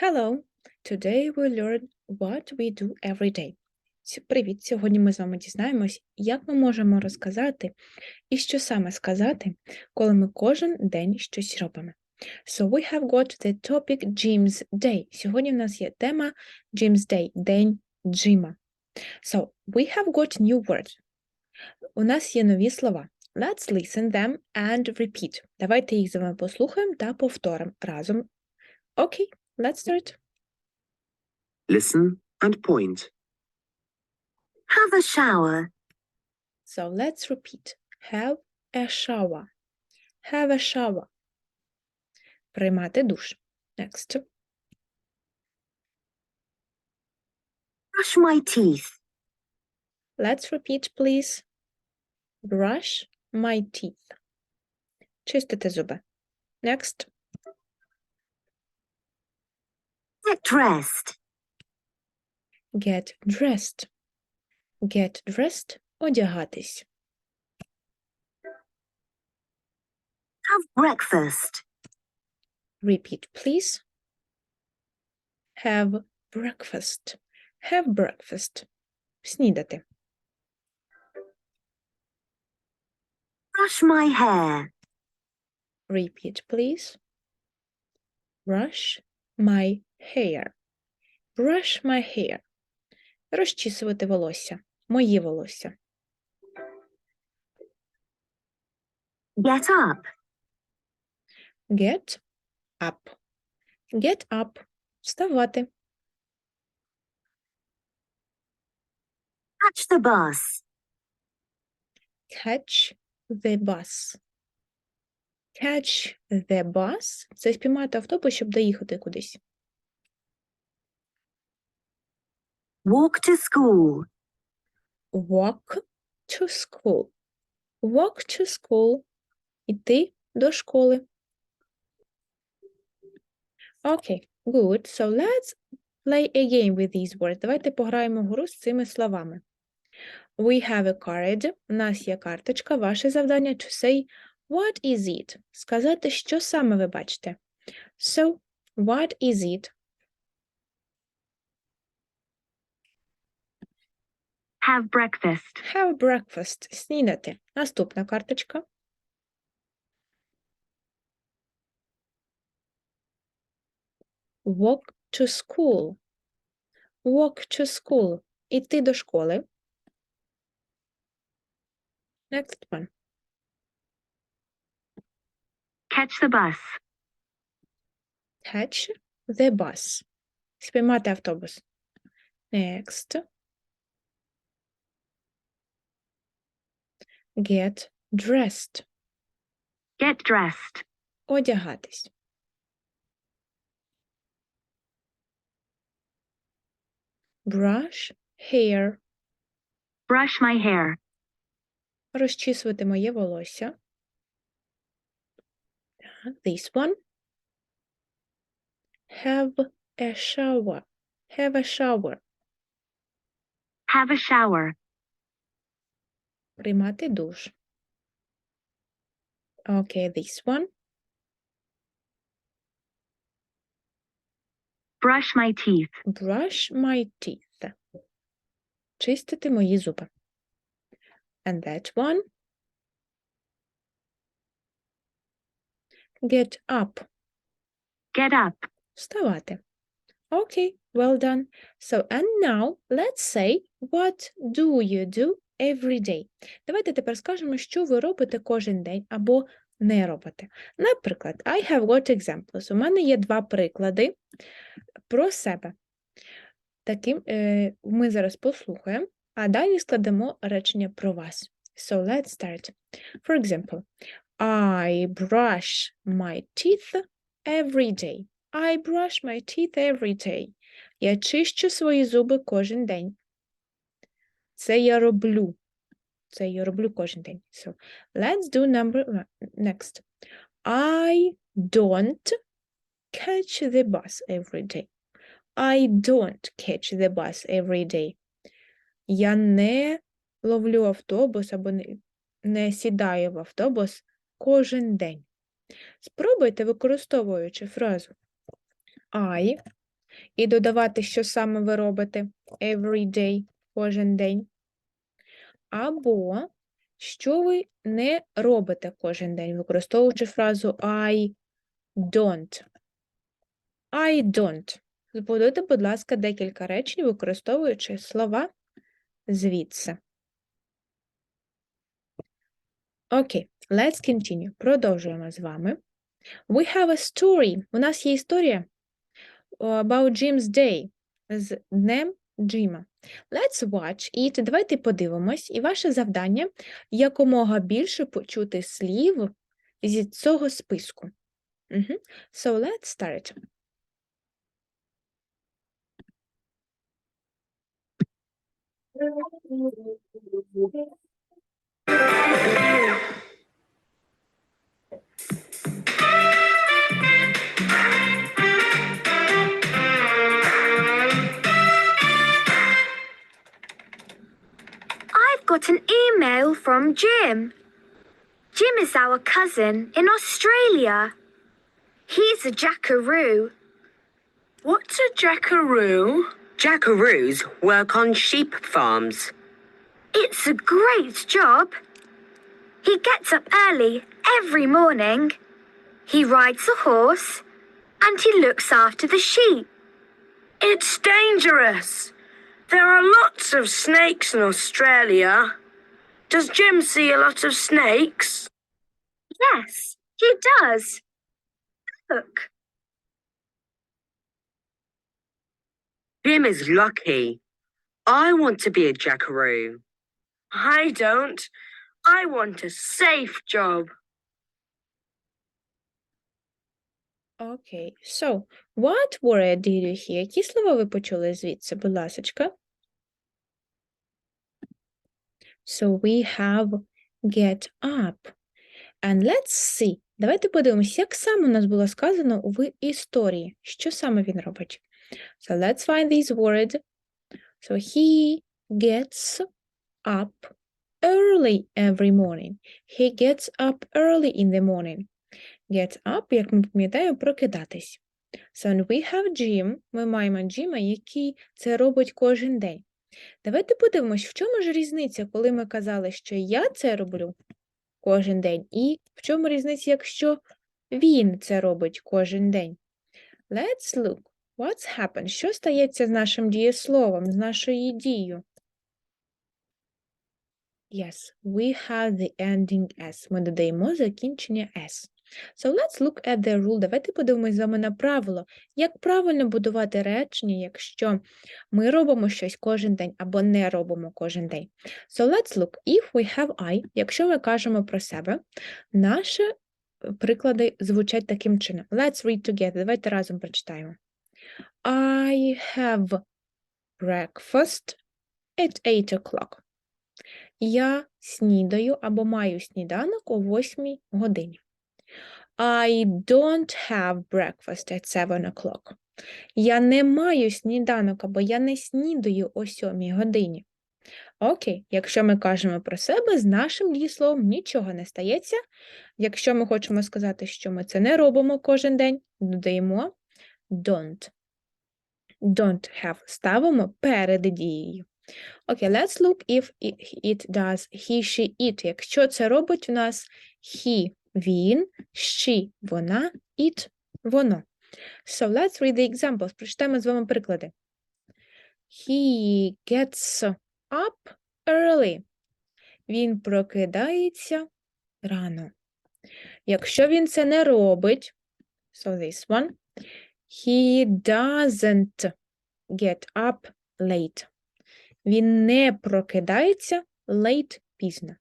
Hello! Today we learn what we do every day. Привіт! Сьогодні ми з вами дізнаємось, як ми можемо розказати і що саме сказати, коли ми кожен день щось робимо. So we have got the topic Jim's Day. Сьогодні в нас є тема Jim's Day, День Джима. So we have got new words. У нас є нові слова. Let's listen them and repeat. Давайте їх з вами послухаємо та повторимо разом. Окей, let's start. Listen and point. Have a shower. So let's repeat. Have a shower. Have a shower. Приймати душ. Next. Brush my teeth. Let's repeat, please. Brush my teeth. Чистити зуби. Next. dressed. Get dressed. Get dressed. Одягатись. Have breakfast. Repeat, please. Have breakfast. Have breakfast. Снідати. Brush my hair. Repeat, please. Brush my hair. Brush my hair. Розчісувати волосся. Мої волосся. Get up. Get up. Get up. Вставати. Catch the bus. Catch the bus. Catch the bus. Це спіймати автобус, щоб доїхати кудись. Walk to school. Walk to school. Walk to school. Іти до школи. Окей, good. So let's play a game with these words. Давайте пограємо в гру з цими словами. We have a card. У нас є карточка. Ваше завдання to say what is it? Сказати, що саме ви бачите. So, what is it? Have breakfast. Have breakfast. Снідати. Наступна карточка. Walk to school. Walk to school. Іти до школи. Next one. Catch the bus. Catch the bus. Спіймати автобус. Next. Get dressed. Get dressed. Одягатись. Brush hair. Brush my hair. Розчісувати моє волосся. Так, This one. Have a shower. Have a shower. Have a shower. Приймати душ. Okay, this one. Brush my teeth. Brush my teeth. Чистити мої зуби. And that one. Get up. Get up. Вставати. Okay, well done. So, and now let's say, what do you do every day? Давайте тепер скажемо, що ви робите кожен день або не робите. Наприклад, I have got examples. У мене є два приклади про себе. Таким е, ми зараз послухаємо, а далі складемо речення про вас. So, let's start. For example, I brush my teeth every day. I brush my teeth every day. Я чищу свої зуби кожен день. Це я роблю. Це я роблю кожен день. So, let's do number next. I don't catch the bus every day. I don't catch the bus every day. Я не ловлю автобус або не, сідаю в автобус кожен день. Спробуйте, використовуючи фразу I і додавати, що саме ви робите every day, кожен день. Або що ви не робите кожен день, використовуючи фразу I don't. I don't. Збудуйте, будь ласка, декілька речень, використовуючи слова звідси. Окей, let's continue. Продовжуємо з вами. We have a story. У нас є історія uh, about Jim's day з днем Джима. Let's watch it. Давайте подивимось. І ваше завдання якомога більше почути слів зі цього списку. Мгм. So let's start. Got an email from Jim. Jim is our cousin in Australia. He's a jackaroo. What's a jackaroo? Jackaroos work on sheep farms. It's a great job. He gets up early every morning. He rides a horse and he looks after the sheep. It's dangerous. There are lots of snakes in Australia. Does Jim see a lot of snakes? Yes, he does. Look. Jim is lucky. I want to be a jackaroo. I don't. I want a safe job. Okay, so what word did you hear? Які слова ви почули звідси, будь ласочка? So, we have get up. And let's see. Давайте подивимось, як саме у нас було сказано в історії. Що саме він робить? So, let's find these words. So, he gets up early every morning. He gets up early in the morning. Get up, як ми пам'ятаємо, прокидатись. So we have Jim, ми маємо Джима, який це робить кожен день. Давайте подивимось, в чому ж різниця, коли ми казали, що я це роблю кожен день, і в чому різниця, якщо він це робить кожен день. Let's look. What's happened? Що стається з нашим дієсловом, з нашою дією? Yes, we have the ending S. Ми додаємо закінчення S. So let's look at the rule. Давайте подивимось з вами на правило. Як правильно будувати речення, якщо ми робимо щось кожен день або не робимо кожен день. So let's look. If we have I, якщо ми кажемо про себе, наші е, приклади звучать таким чином. Let's read together. Давайте разом прочитаємо. I have breakfast at 8 o'clock. Я снідаю або маю сніданок о 8 годині. I don't have breakfast at 7 o'clock. Я не маю сніданок або я не снідаю о 7 годині. Окей, якщо ми кажемо про себе, з нашим дієсловом нічого не стається. Якщо ми хочемо сказати, що ми це не робимо кожен день, додаємо don't. Don't have ставимо перед дією. Окей, let's look if it does he, she, it. Якщо це робить у нас he, він, she, вона, it, воно. So let's read the examples. Прочитаємо з вами приклади. He gets up early. Він прокидається рано. Якщо він це не робить, so this one, he doesn't get up late. Він не прокидається late пізно.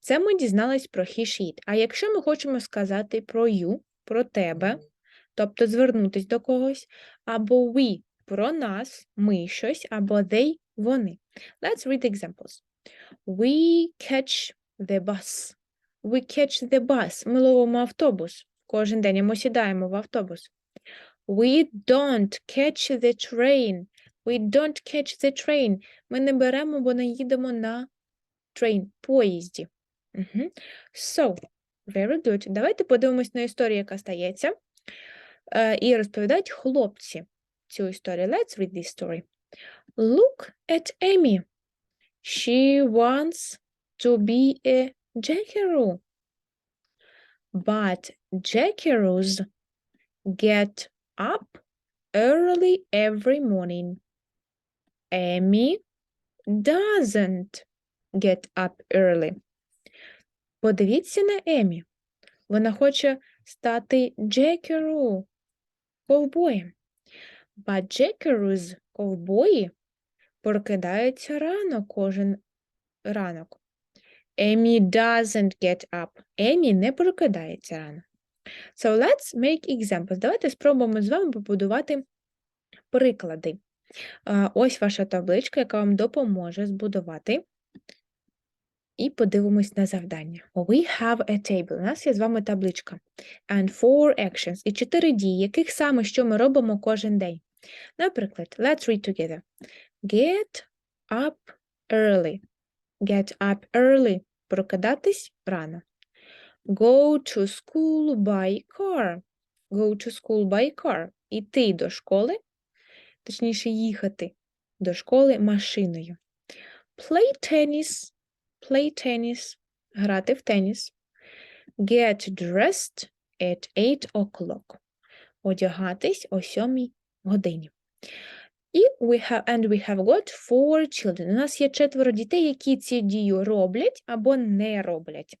Це ми дізнались про he, she. А якщо ми хочемо сказати про you, про тебе, тобто звернутись до когось, або we про нас, ми щось, або they вони. Let's read examples. We catch the bus. We catch the bus. Ми ловимо автобус. Кожен день ми сідаємо в автобус. We don't catch the train. We don't catch the train. Ми не беремо, бо не їдемо на train, поїзді. Угу. So, very good. Давайте подивимось на історію, яка стається. Е, і розповідають хлопці. цю історію. Let's read this story. Look at Amy. She wants to be a jackaroo. But jackaroos get up early every morning. Amy doesn't Get up early. Подивіться на Емі. Вона хоче стати Джекеру, ковбоєм. But Jackaroos, ковбої, прокидаються рано кожен ранок. Емі doesn't get up. Емі не прокидається рано. So let's make examples. Давайте спробуємо з вами побудувати приклади. Ось ваша табличка, яка вам допоможе збудувати. І подивимось на завдання. We have a table. У нас є з вами табличка. And four actions. І чотири дії, яких саме що ми робимо кожен день. Наприклад, let's read together. Get up early. Get up early. Прокидатись рано. Go to school by car. Go to school by car. Іти до школи, точніше їхати до школи машиною. Play tennis. Play tennis. Грати в теніс. Get dressed at 8 o'clock. Одягатись о 7 годині. І we have, and we have got four children. У нас є четверо дітей, які ці дію роблять або не роблять.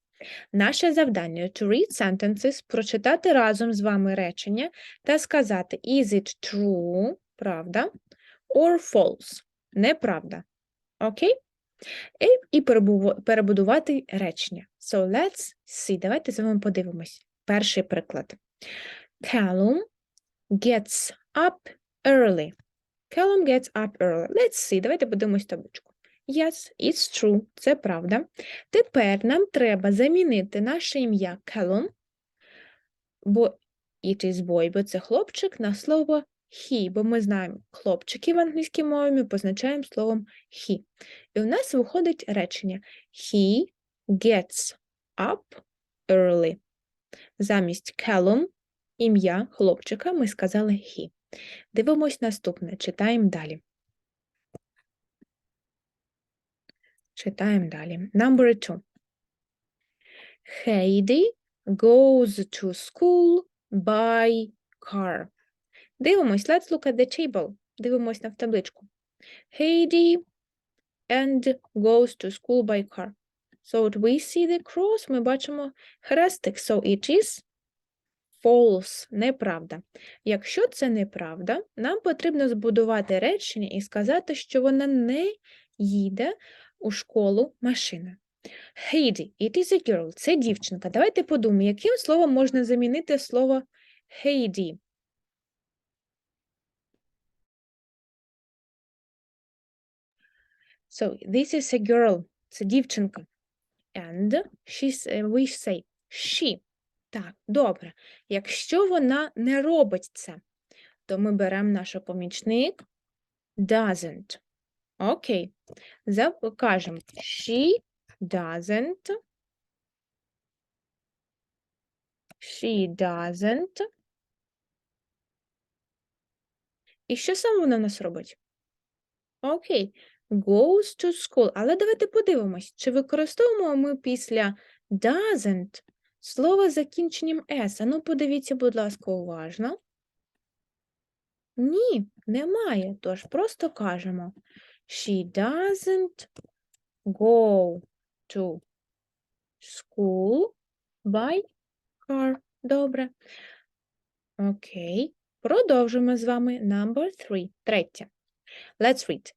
Наше завдання to read sentences, прочитати разом з вами речення та сказати is it true, правда, or false, неправда. Окей? І, перебудувати речення. So let's see. Давайте з вами подивимось. Перший приклад. Callum gets up early. Callum gets up early. Let's see. Давайте подивимось табличку. Yes, it's true. Це правда. Тепер нам треба замінити наше ім'я Callum, бо it is boy, бо це хлопчик, на слово he, бо ми знаємо, хлопчики в англійській мові ми позначаємо словом he. І у нас виходить речення He gets up early. Замість Callum, ім'я хлопчика, ми сказали he. Дивимось наступне, читаємо далі. Читаємо далі. Number two. Heidi goes to school by car. Дивимось, let's look at the table. Дивимось на табличку. Heidi and goes to school by car. So we see the cross, ми бачимо хрестик. So it is false, неправда. Якщо це неправда, нам потрібно збудувати речення і сказати, що вона не їде у школу машина. Heidi, it is a girl, це дівчинка. Давайте подумаємо, яким словом можна замінити слово Heidi? So, this is a girl, це дівчинка. And she's, е, we say she. Так, добре. Якщо вона не робить це, то ми беремо наш помічник doesn't. Окей. Зап- Кажемо she doesn't. She doesn't. І що саме вона в нас робить? Окей. Goes to school. Але давайте подивимось, чи використовуємо ми після doesn't слово з закінченням s. Ану, подивіться, будь ласка, уважно. Ні, немає. Тож просто кажемо She doesn't go to school by car. Добре. Окей. Продовжимо з вами. Number three. Третє. Let's read.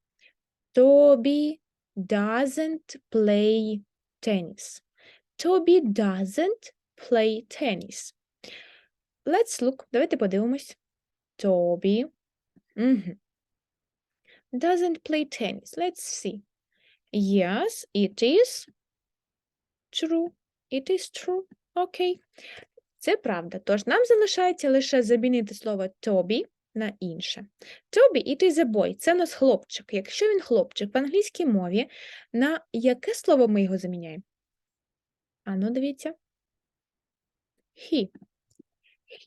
Toby doesn't play tennis. Toby doesn't play tennis. Let's look. Давайте подивимось. Toby Мгм. doesn't play tennis. Let's see. Yes, it is true. It is true. Окей. Це правда. Тож нам залишається лише замінити слово Toby на інше. Toby, it is a. Це у нас хлопчик. Якщо він хлопчик в англійській мові, на яке слово ми його заміняємо? Ану, дивіться. He.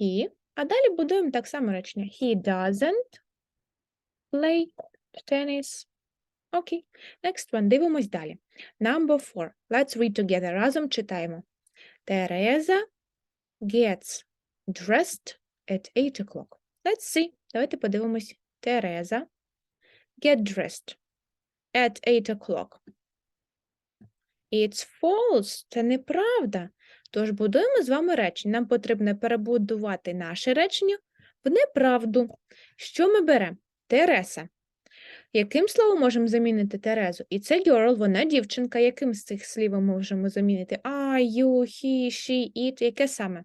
He. А далі будуємо так само речення. He doesn't play tennis. Окей. Next one. Дивимось далі. Number four. Let's read together. Разом читаємо. Тереза gets dressed at 8 o'clock. Let's see. Давайте подивимось. Тереза get dressed at 8 o'clock. It's false. Це неправда. Тож будуємо з вами речення. Нам потрібно перебудувати наше речення в неправду. Що ми беремо? Тереса. Яким словом можемо замінити Терезу? І це girl, вона дівчинка. Яким з цих слів ми можемо замінити? I, you, he, she, it. Яке саме?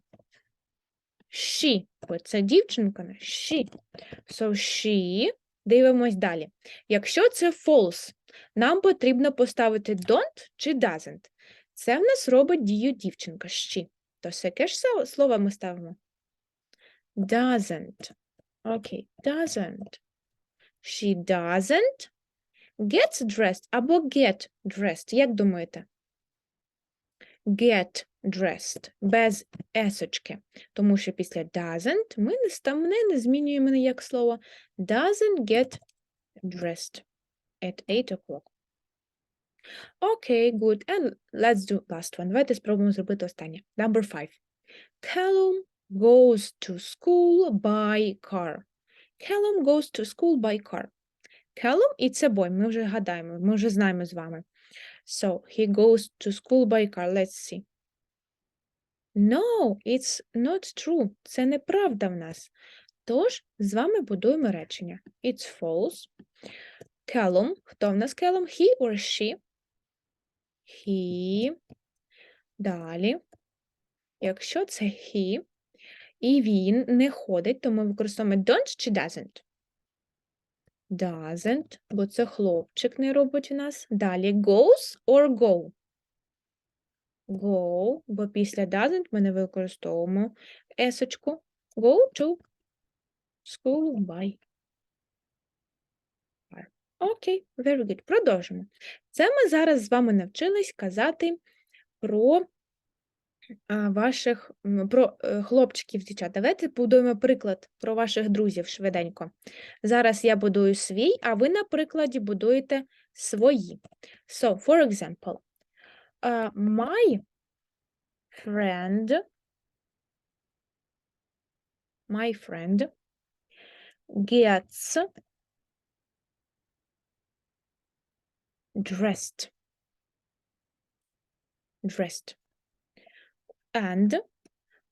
She. Це дівчинка. She. So she. Дивимось далі. Якщо це false, нам потрібно поставити don't чи doesn't. Це в нас робить дію дівчинка. She. То яке ж слово ми ставимо? Doesn't. Окей, doesn't. She doesn't gets dressed або get dressed. Як думаєте? Get dressed без есочки. Тому що після doesn't ми не, ста- не змінюємо ніяк слово. Doesn't get dressed at 8 o'clock. Окей, good. And let's do last one. Давайте спробуємо зробити останнє. Number five. Callum goes to school by car. Callum goes to school by car. Callum і це boy. Ми вже гадаємо, ми вже знаємо з вами. So, he goes to school by car. Let's see. No, it's not true. Це неправда в нас. Тож, з вами будуємо речення. It's false. Callum. Хто в нас Callum? He or she? He. Далі. Якщо це he, і він не ходить, то ми використовуємо don't чи doesn't? Doesn't, бо це хлопчик не робить у нас. Далі goes or go? Go, бо після doesn't ми не використовуємо есочку. Go to school by. Окей, very good. Продовжимо. Це ми зараз з вами навчились казати про ваших про е, хлопчиків, дівчат. Давайте будуємо приклад про ваших друзів швиденько. Зараз я будую свій, а ви на прикладі будуєте свої. So, for example, uh, my friend, my friend gets dressed. Dressed. And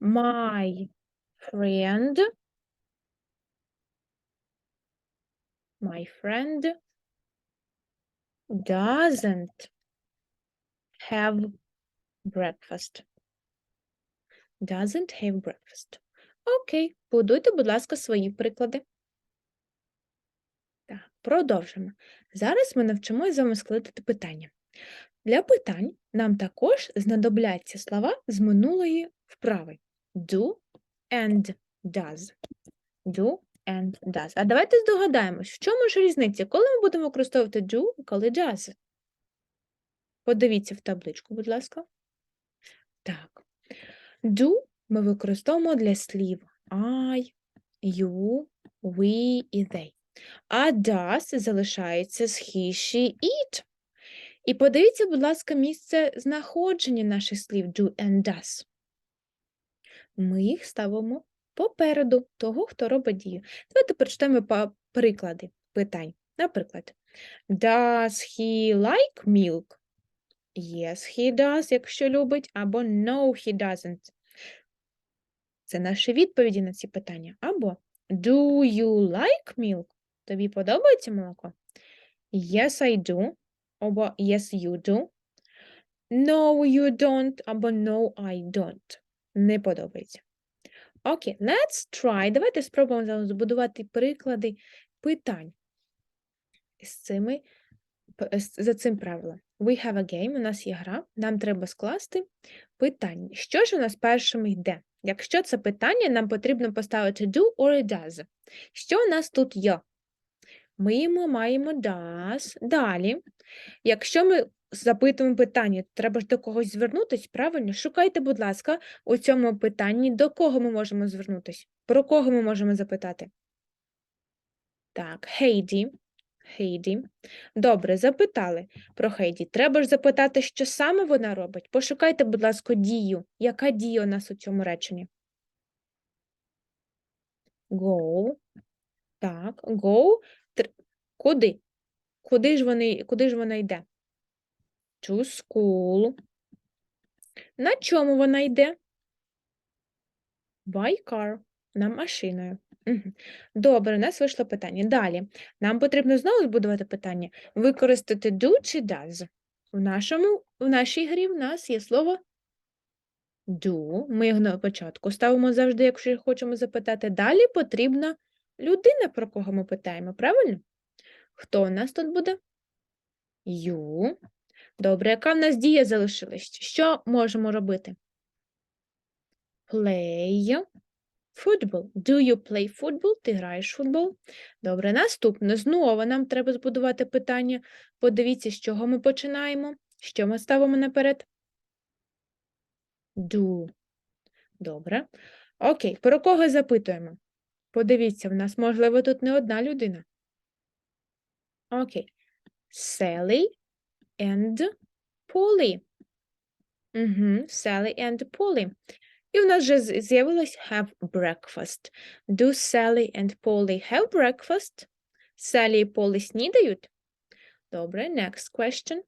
my friend, my friend doesn't have breakfast. Doesn't have breakfast. Окей, будуйте, будь ласка, свої приклади. Так, продовжимо. Зараз ми навчимося з вами складати питання. Для питань нам також знадобляться слова з минулої вправи. Do and does. Do and does. А давайте здогадаємось, в чому ж різниця, коли ми будемо використовувати do, коли does. Подивіться в табличку, будь ласка. Так. Do ми використовуємо для слів I, you, we і they. А does залишається з he, she, it. І подивіться, будь ласка, місце знаходження наших слів do and does. Ми їх ставимо попереду того, хто робить дію. Давайте прочитаємо приклади питань. Наприклад, Does he like milk? Yes, he does, якщо любить, або No, he doesn't. Це наші відповіді на ці питання. Або Do you like milk? Тобі подобається молоко? Yes, I do. Або Yes, you do. No, you don't. Або No, I don't. Не подобається. Окей, let's try. Давайте спробуємо збудувати приклади питань з цими, за цим правилом. We have a game, у нас є гра, нам треба скласти питання. Що ж у нас першим йде? Якщо це питання, нам потрібно поставити do or does. Що у нас тут є? Ми мо- маємо does. Далі, якщо ми запитуємо питання, то треба ж до когось звернутися, правильно? Шукайте, будь ласка, у цьому питанні, до кого ми можемо звернутися, про кого ми можемо запитати. Так, Хейді. Хейді. Добре, запитали про Хейді. Треба ж запитати, що саме вона робить. Пошукайте, будь ласка, дію. Яка дія у нас у цьому реченні? Go. Так, go. Тр- Куди? Куди ж вони, куди ж вона йде? To school. На чому вона йде? By car. На машиною. Добре, у нас вийшло питання. Далі. Нам потрібно знову збудувати питання. Використати do чи does. В, нашому, в нашій грі в нас є слово do. Ми його на початку ставимо завжди, якщо хочемо запитати. Далі потрібна людина, про кого ми питаємо, правильно? Хто у нас тут буде? You. Добре, яка в нас дія залишилась? Що можемо робити? Play football. Do you play football? Ти граєш в футбол? Добре, наступне. Знову нам треба збудувати питання. Подивіться, з чого ми починаємо. Що ми ставимо наперед? Do. Добре. Окей, про кого запитуємо? Подивіться, в нас, можливо, тут не одна людина. Окей. Sally and Polly. Угу. Sally and Polly. І в нас вже з'явилось have breakfast. Do Sally and Polly have breakfast? Sally і Polly снідають? Добре, next question.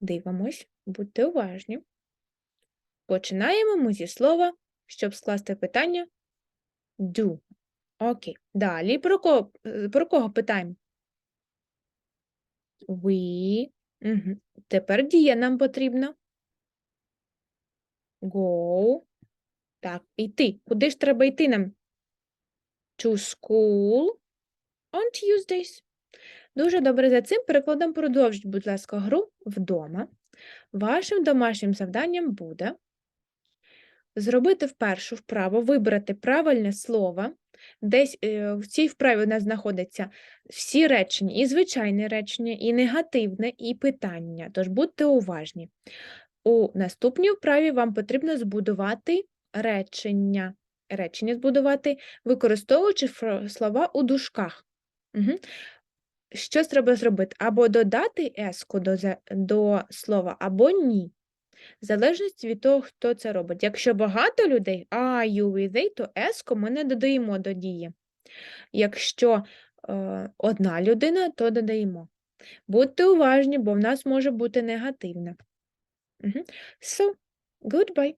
Дивимось, будьте уважні. Починаємо ми зі слова, щоб скласти питання do. Окей. Далі про кого, про кого питаємо? We. Угу. Тепер дія нам потрібна. Go. Так, йти. Куди ж треба йти нам? To school on Tuesdays. Дуже добре за цим перекладом продовжіть, будь ласка, гру вдома. Вашим домашнім завданням буде зробити впершу вправо, вибрати правильне слово. Десь е, в цій вправі у нас знаходяться всі речення, і звичайне речення, і негативне, і питання. Тож будьте уважні. У наступній вправі вам потрібно збудувати речення. Речення збудувати, використовуючи слова у дужках. Угу. Що треба зробити? Або додати еску до, до слова, або ні. В залежності від того, хто це робить. Якщо багато людей, а, you і they, то еску ми не додаємо до дії. Якщо е, одна людина, то додаємо. Будьте уважні, бо в нас може бути негативне. Мгм. So, goodbye.